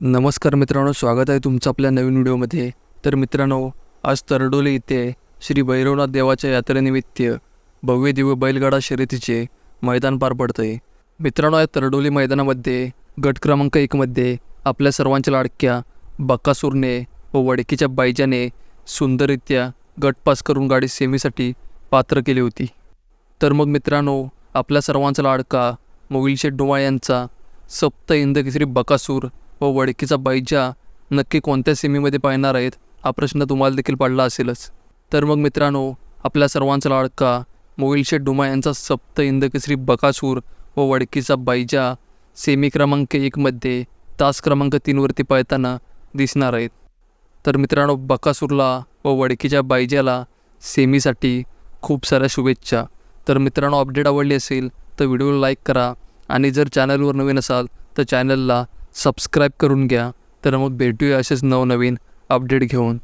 नमस्कार मित्रांनो स्वागत आहे तुमचं आपल्या नवीन व्हिडिओमध्ये. तर मित्रांनो आज तरडोली इथे श्री भैरवनाथ देवाच्या यात्रेनिमित्त भव्य दिव्य बैलगाडा शर्यतीचे मैदान पार पडतं आहे मित्रांनो या तरडोली मैदानामध्ये गट क्रमांक एकमध्ये आपल्या सर्वांच्या लाडक्या बक्कासूरने व वडकीच्या बायजाने सुंदररित्या गट पास करून गाडी सेमीसाठी पात्र केली होती. तर मग मित्रांनो आपल्या सर्वांचा लाडका मोगिलशेठ डोमा यांचा सप्त इंदकेसरी बकासूर व वडकीचा बैजा नक्की कोणत्या सेमीमध्ये पाहणार आहेत हा प्रश्न तुम्हाला देखील पडला असेलच. तर मग मित्रांनो आपल्या सर्वांचा लाडका मोविलशेठ डुमा यांचा सप्त इंदकेसरी बकासूर व वडकीचा बैजा सेमी क्रमांक एकमध्ये तास क्रमांक तीनवरती पळताना दिसणार आहेत. तर मित्रांनो बकासूरला व वडकीच्या बायजाला सेमीसाठी खूप साऱ्या शुभेच्छा. तर मित्रांनो अपडेट आवडली असेल तर व्हिडिओला लाईक करा आणि जर चॅनलवर नवीन असाल तर चॅनलला सबस्क्राईब करून घ्या. तर मग भेटूया असेच नवनवीन अपडेट घेऊन.